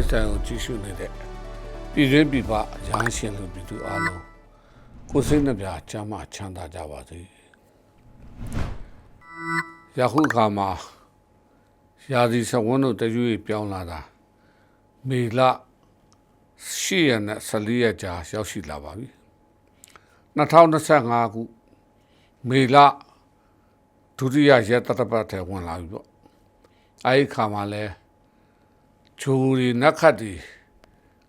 live ဆိုင်ကိုကြည့်ရှုနေတဲ့ပြည်တွင်းပြည်ပရဟန်းရှင်လူပြည်သူအားလုံးကိုယ်စိတ်နှပြချမ်းသာချမ်းသာကြပါစေယခုအခါမှာရာသီစဝန်းတို့တရွေ့ပြောင်းလာတာမေလ10ရက်နဲ့14ရက်ကြာရောက်ရှိလာပါပြီ2025ခုမေလဒုတိယရက်တတပတ်ထဲဝင်လာပြီပေါ့အဲဒီခါမှာလဲ ဂျိုးတွေနက်ခတ်တွေ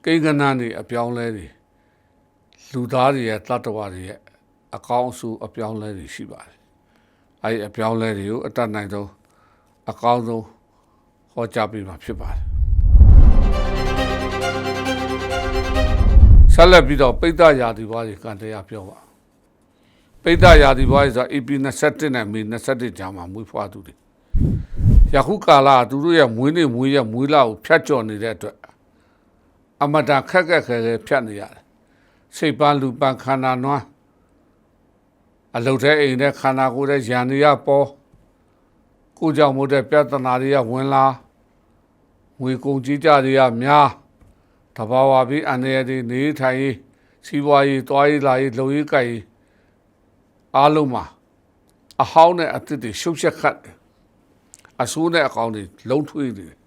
ကိန်းကနန်းတွေအပြောင်းလဲတွေလူသားတွေရဲ့တတ္တဝါတွေရဲ့အကောင်းအဆိုးအပြောင်းလဲတွေရှိပါတယ်အဲဒီအပြောင်းလဲတွေကိုအတတ်နိုင်ဆုံးအကောင်းဆုံးဟောကြားပေးမှာဖြစ်ပါတယ်ဆက်လက်ပြီးတော့ပိဋကရာသီဘွားတွေကံတရားပြောပါပိဋကရာသီဘွားတွေဆို EP 27နဲ့မေ27ကြာမှာမွေးဖွားသူတွေ ယခုကာလကသူတို့ရဲ့မွေးနေ့မွေးရက်မွေးလာကိုဖြတ်ကျော်နေတဲ့အတွက်အမတန်ခက်ခက်ခဲခဲဖြတ်နေရတယ်စိတ်ပန်းလူပန်းခန္ဓာနွမ်းအလုတ်တဲ့အိမ်တဲ့ခန္ဓာကိုယ်တဲ့ယန္တရားပေါ်ကိုကြောင့်မို့တဲ့ပြဿနာတွေကဝင်လာငွေကုန်ကြီးကြတွေကများတဘာဝပြီးအန္တရာယ်တွေနေထိုင်ရေးစီးပွားရေးတွားရေးလာရေးလုံရေးကြိုက်ရေးအားလုံးမှာအဟောင်းနဲ့အသစ်တွေရှုပ်ချက်ခတ်တယ် အဆိုးနဲ့အကောင်းတွေလုံးထွေးနေတယ်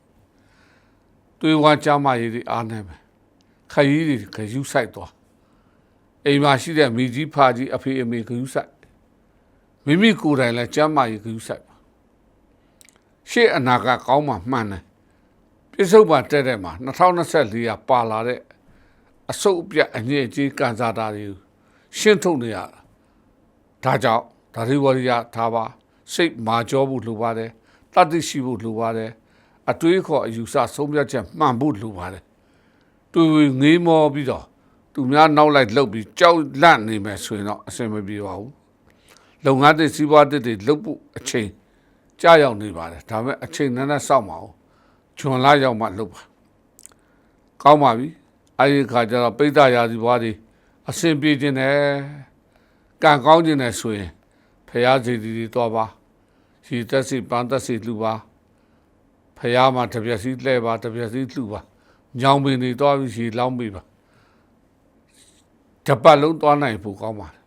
တွေးဝမ်းကြမ်းမာရေးတွေအားနေမယ်ခရီးတွေခယူးဆိုင်သွားအိမ်မှာရှိတဲ့မိကြီးဖာကြီးအဖေအမေခယူးဆိုင်မိမိကိုယ်တိုင်လည်းကြမ်းမာရေးခယူးဆိုင်ပါရှေ့အနာကကောင်းမှမှန်တယ်ပြစ္ဆုတ်ပါတက်တဲ့မှာ2024ကပါလာတဲ့အစုပ်အပြတ်အငြိအကြီးကန်စားတာတွေရှင်းထုတ်နေရတာဒါကြောင့်ဒါရီဝရိယထားပါစိတ်မာကြောဖို့လိုပါတယ် တတ်သိရှိဖို့လိုပါတယ်အတွေးခေါ်အယူဆဆုံးဖြတ်ချက်မှန်ဖို့လိုပါတယ်တွေ့ငေးမောပြီးတော့သူများနောက်လိုက်လှုပ်ပြီးကြောက်လန့်နေမယ်ဆိုရင်တော့အဆင်မပြေပါဘူးလုပ်ငန်းတွေစီးပွားတွေလှုပ်ဖို့အချိန်ကြာရောက်နေပါတယ်ဒါပေမဲ့အချိန်နဲ့နဲ့စောင့်ပါအောင်ဂျွန်လာရောက်မှလှုပ်ပါကောင်းပါပြီအဲဒီခါကျတော့ပိဋကရာသီဘွားတွေအဆင်ပြေခြင်းနဲ့ကံကောင်းခြင်းနဲ့ဆိုရင်ဖရာစီတီတွေတော့ပါ ရှိသက်စီပန်းသက်စီလှူပါဖရာမှာတပြက်စီလှဲပါတပြက်စီလှူပါညောင်ပင်တွေတော့ပြီးရှိလောင်းပေးပါတပတ်လုံးသွားနိုင်ဖို့ကောင်းပါတယ်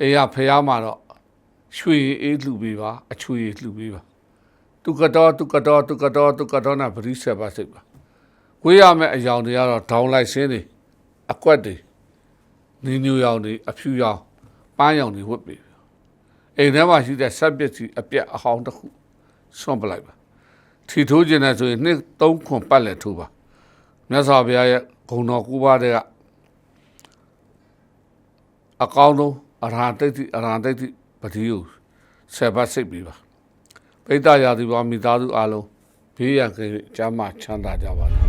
အေးရဖရာမှာတော့ရွှေအေးလှူပေးပါအချွေလှူပေးပါတုကတော်တုကတော်တုကတော်တုကတော်နဲ့ပရိစေပါစိတ်ပါဝေးရမယ့်အယောင်တွေကတော့ဒေါင်းလိုက်စင်းတွေအကွက်တွေနင်းညူရောင်တွေအဖြူရောင်ပန်းရောင်တွေဝတ်ပြီး အိမ်ထဲမှာရှိတဲ့ဆက်ပစ္စည်းအပြက်အဟောင်းတစ်ခုဆွန့်ပလိုက်ပါထီထိုးခြင်းနဲ့ဆိုရင်နှစ်သုံးခွန်ပတ်လက်ထိုးပါမြတ်စွာဘုရားရဲ့ဂုဏ်တော်ကူပါတဲ့ကအကောင်းဆုံးအရဟံတိတ်တိအရဟံတိတ်တိပတိယဆက်ပတ်စိတ်ပြီးပါပိဋကရာသီဘဝမိသားစုအားလုံးဘေးရန်ကင်းကျမ်းမာချမ်းသာကြပါစေ